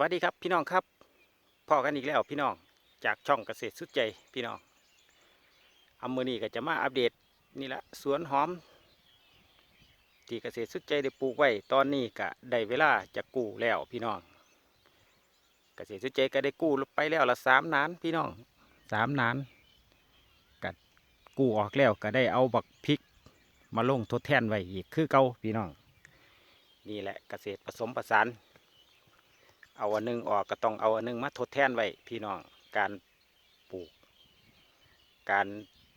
วัสดีครับพี่น้องครับพ่อกันอีกแล้วพี่น้องจากช่องเกษตรสุดใจพี่น้องอามือนี้ก็จะมาอัปเดตนี่ละสวนหอม ที่เกษตรสุดใจได้ปลูกไว้ตอนนี้ก็ได้เวลาจะกู้แล้วพี่น้อง เกษตรสุดใจก็ได้กู้ไปแล้วละสามนานพี่น้องสามนานก็กู้ออกแล้วก็ได้เอาบักพริกมาลงทดแทนไว้อีกคือเก่าพี่น้องนี่แหละเกษตรผสมผสาน เอาอันหนึงออกก็ต้องเอาอันหนึงมาทดแทนไว้พี่น้องการปลูก การ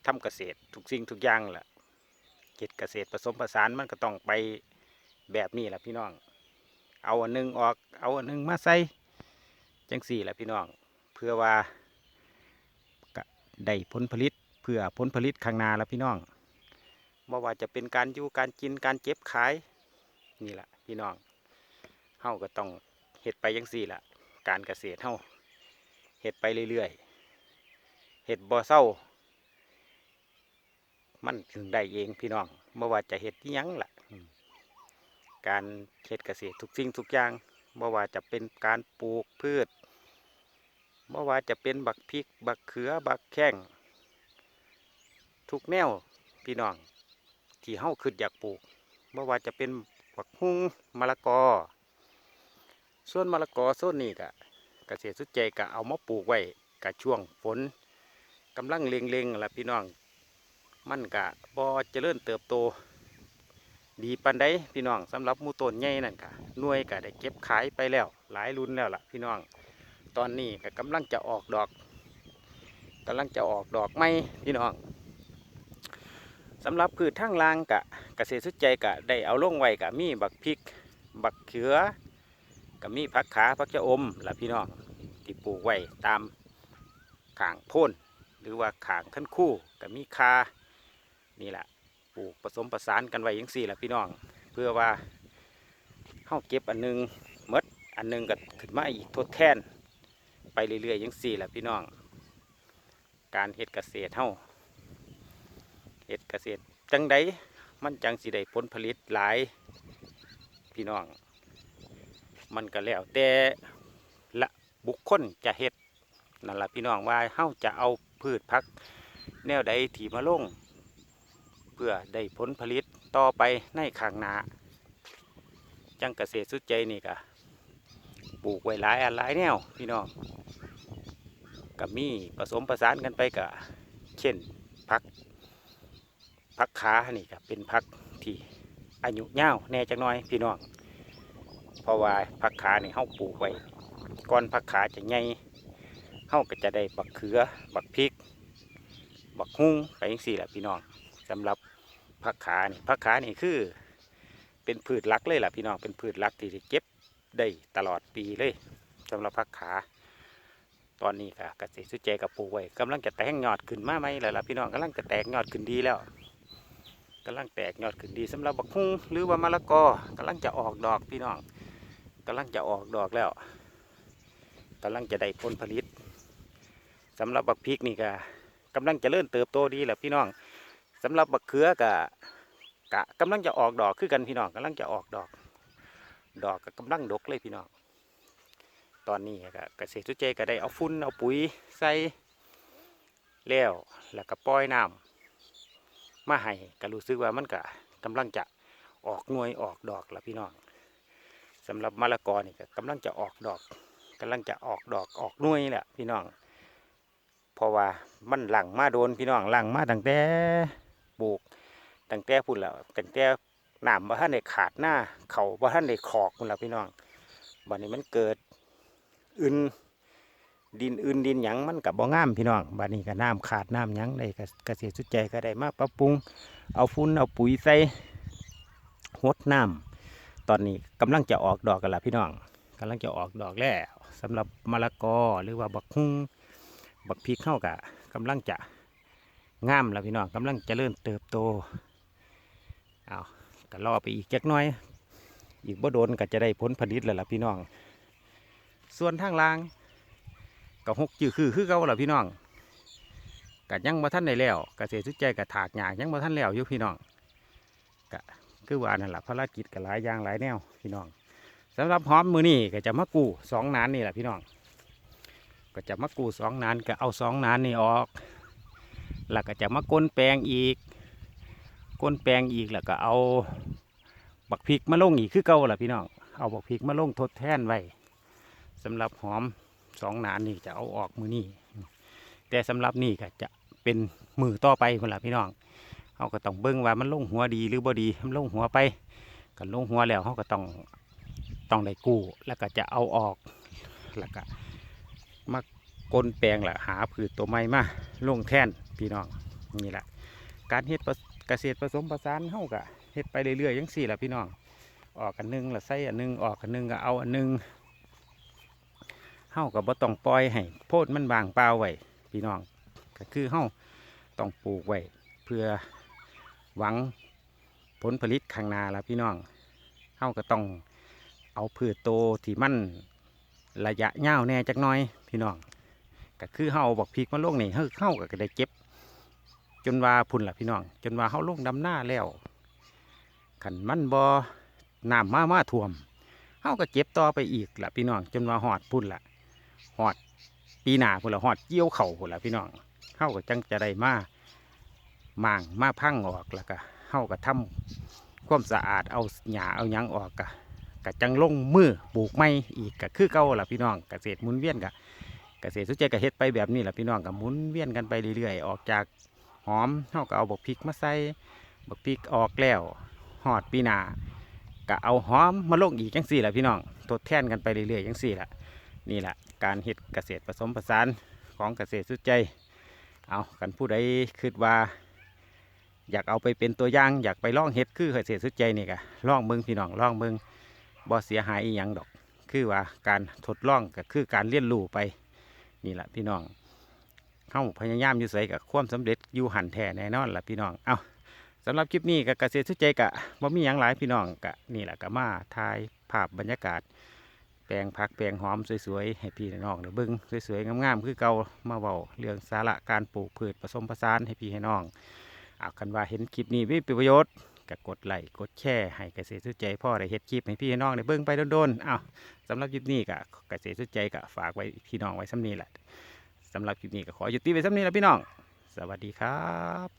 ทำเกษตรทุกสิ่งทุกอย่างแหละเกษตรเกษตรผสมผสานมันก็ต้องไปแบบนี้แหละพี่น้อง เอาอันหนึงออกเอาอันหนึงมาใส่จังสี่แหละพี่น้อง เพื่อว่าได้ผลผลิตเพื่อผลผลิตข้างนาแล้วพี่น้องไม่ว่าจะเป็นการอยู่การกินการเจ็บขายนี่แหละพี่น้องเฮาก็ต้อง ห็ดไปยังสี่ละการเกษตรเฮาเห็ดไปเรื่อยๆเห็ดบ่อเศร้า มันถึงได้เองพี่น้องเมื่อว่าจะเห็ดอิหยังล่ะ การเห็ดเกษตรทุกสิ่งทุกอย่างเมื่อว่าจะเป็นการปลูกพืชเมื่อว่าจะเป็นบักพริก บักเขือ บักแข้งทุกแนวพี่น้อง ที่เฮาคืออยากปลูกเมื่อว่าจะเป็นบักฮุ้งมะละกอ ส่วนมะละกอส่วนนี้ก็เกษตรสุดใจก็เอามาปลูกไว้กับช่วงฝนกำลังเล็งๆล่ะพี่น้อง มันก็บ่เจริญเติบโต ดีปันใดพี่น้องสำหรับมูต้นใหญ่นั่นค่ะหน่วยก็ได้เก็บขายไปแล้ว หลายรุ่นแล้วล่ะพี่น้อง ตอนนี้ก็กำลังจะออกดอกกำลังจะออกดอกไม้พี่น้องสำหรับพืชทางล่างกะเกษตรสุดใจกะได้เอาลงไว้กะมีบักพริก บักเขือ ก็มีผักขาผักชะอมและพี่น้องที่ปลูกไว้ตามข่างโพ่นหรือว่าข่างขั้นคู่ก็มีคานี่แหละปลูกผสมผสานกันไว้อยังสี่แหละพี่น้อง เพื่อว่าเข้าเก็บอันหนึงมดอันหนึงก็ขึ้นมาอีกทดแทน ไปเรื่อยๆอยังสี่แหละพี่น้อง การเฮ็ดเกษตรเฮาเฮ็ดเกษตรจังใดมันจังสิได้ผลผลิตหลายพี่น้อง มันก็แล้วแต่ละบุคคลจะเฮ็ดนั่นแหละพี่น้องว่าเฮาจะเอาพืชพัก แนวใดที่มาลง เพื่อได้ผลผลิตต่อไปในข้างหน้าจังเกษตรสุดใจนี่ก็ปลูกไว้หลายอันหลายแนวพี่น้องก็มีผสมผสานกันไปก็เช่นพักพักขานี่ก็เป็นพักที่อายุยาวแน่จักน่อยพี่น้อง เพราะว่าผักขานี่เฮาปลูกไว้ก่อนผักขาจะใหญ่เฮาก็จะได้บักเขือ บักพริก บักฮุ้งไปจังซี่แหละพี่น้องสำหรับผักขานี่ผักขานี่คือ เป็นพืชหลักเลยล่ะพี่น้องเป็นพืชหลักที่จะเก็บได้ตลอดปีเลยสำหรับผักขา ตอนนี้ค่ะกษตรสุดใจกับปลูกไว้กำลังจะแตกยอดขึ้นมาไหมแล้วล่ะพี่น้องกำลังจะแตกยอดขึ้นดีแล้วกำลังแตกยอดขึ้นดีสำหรับบักฮุ้งหรือว่ามะละกอกำลังจะออกดอกพี่น้อง กำลังจะออกดอกแล้วกำลังจะได้ผลผลิตสำหรับบักพริกนี่ก็กำลังจะเริ่มเติบโตดีแหละพี่น้องสำหรับบักเขือกะกะกำลังจะออกดอกคือกันพี่น้องกำลังจะออกดอก ดอกก็กำลังดกเลยพี่น้องตอนนี้ก็เกษตรทุกใจก็ได้เอาฟุ้นเอาปุ๋ยใส่แล้วแล้วก็ปล่อยน้ำมาให้ก็รู้สึกว่ามันก็กำลังจะออกหน่วยออกดอกแล้วพี่น้อง สำหรับมะละกอนี่ก็กำลังจะออกดอกกำลังจะออกดอกออกหน่ยแหละพี่น้องเพราะว่ามันหลังมาโดนพี่น้องหลังมาตั้งแต่ปลูกตั้งแต่พุ่นแล้วตั้งแต่น้ำบ่ท่านได้ขาดหน้าเขาบ่ท่านได้ขอกพุ่นแล้วพี่น้องบัดนี้มันเกิดอื่นดินอื่นดินหยังมันกับบ่งามพี่น้องบัดนี้ก็น้ำขาดน้ำหยังได้ก็เกษตรสุดใจก็ได้มาปรับปรุง เอาฟุ้นเอาปุ๋ยใส่หดน้ำ ตอนนี้กำลังจะออกดอกกันละพี่น้องกำลังจะออกดอกแล้วสำหรับมะละกอหรือว่าบักฮุ้งบักพริกเข้ากะกำลังจะงามแล้วพี่น้องกำลังจะเริ่มเติบโตเอาก็รอไปอีกจักน้อย อีกบ่โดนก็จะได้ผลผลิตแล้วล่ะพี่น้อง ส่วนทางล่างก็หกจือคือคือเก่าล่ะพี่น้องก็ยังบ่ทันได้แล้วเกษตรสุดใจก็ถากหญ้ายังบ่ทันแล้วอยู่พี่น้องก็ คือว่านั่นแหละภารกิจกับหลายอย่างหลายแนวพี่น้องสำหรับหอมมือนี่ก็จะมากูสองนานนี่แหละพี่น้อง ก็จะมากูสองนานก็เอาสองนานนี่ออกแล้วก็จะมาก้นแปลงอีกก้นแปลงอีกแล้วก็เอาบักพริกมาลงอีกคือเก่าล่ะพี่น้องเอาบักพริกมาลงทดแทนไว้สำหรับหอมสองนานนี่จะเอาออกมือนี่แต่สำหรับนี่ก็จะเป็นมือต่อไปคนละพี่น้อง เขาก็ต้องเบิ้งว่ามันลงหัวดีหรือบ่ดีมันลงหัวไปกันลงหัวแล้วเขาก็ต้องต้องได้กู้ แล้วก็จะเอาออกแล้วก็มากลนแปลงแหละหาผืชตัวใหม่มาลงแทนพี่น้องนี่แหละการเฮ็ดเกษตรผสมผสานเฮาก็เฮ็ดไปเรื่อยๆยังสี่แหละพี่น้องออกกันหนึงละใส่อันหนึงออกกันหนึงก็เอาอันหนึงเฮากับบ่ต้องปล่อยให้โพดมันบางเปล่าไว้พี่น้องก็คือเฮาต้องปลูกไว้เพื่อ หวังผลผลิตข้างน้าละพี่น้องเฮาก็ต้องเอาพืชโตที่มันระยะยาวแน่จักหน่อยพี่น้องก็คือเฮาเอาบอกพริกมาลงนี่เฮาเฮาก็ได้เก็บ จนว่าพุ่นละพี่น้อง จนว่าเฮาลงดำหน้าแล้วขันมันบอน้ำมามาท่วมเฮาก็เจ็บต่อไปอีกล่ะพี่น้อง จนว่าหอดพุ่นละหอดปีหน้าพุ่นละหอดเกี่ยวเข่าพุ่นละพี่น้องเฮาก็จังจะได้มา หม่างมาพังออกแล้วก็เฮาก็ทำความสะอาดเอาหญ้าเอาหยังออกกะก็จังลงมือปลูกไม้อีกก็คือเก่าล่ะพี่น้องเกษตรหมุนเวียนกะเกษตรสุดใจก็เฮ็ดไปแบบนี้ล่ะพี่น้องก็หมุนเวียนกันไปเรื่อยๆออกจากหอมเฮาก็เอาบักพริกมาใส่บักพริกออกแล้วหอดปีนาก็เอาหอมมาลงอีกจังสี่แหละพี่น้องทดแทนกันไปเรื่อยๆจังสี่แหละนี่แหละการเฮ็ดเกษตรผสมผสานของเกษตรสุดใจ เอากันผู้ใดคิดว่า อยากเอาไปเป็นตัวอย่างอยากไปลองเฮ็ดคือเกษตรสุดใจนี่กะลองเบิ่งพี่น้องลองเบิ่งบ่เสียหายอีหยังดอก คือว่าการทดลองก็คือการเรียนรู้ไปนี่แหละพี่น้องเข้าพยายามอยู่ใส่กับความสำเร็จอยู่หันแท้แน่นอนล่ะพี่น้องเอาสำหรับคลิปนี้กับเกษตรสุดใจกะบ่มีหยังหลายพี่น้องกะนี่แหละกะมาถ่ายภาพบรรยากาศ แปลงผักแปลงหอมสวยๆให้พี่น้องเดี๋ยวเบิ้งสวยๆงามๆคือเก่ามาเว้าเรื่องสาระการปลูกพืชผสมผสานให้พี่ให้น้อง เอาคันว่าเห็นคลิปนี้มีประโยชน์ก็กดไลค์กดแชร์ให้เกษตรสุใจพ่อได้เฮ็ดคลิปให้พี่น้องได้เบิ้งไปโดนๆเอาสำหรับคลิปนี้ก็เกษตรสุใจก็ฝากไว้พี่น้องไว้ซ้ำนี้แหละสำหรับคลิปนี้ก็ขอหยุดตีไว้ซ้ำนี้แหละพี่น้อง สวัสดีครับ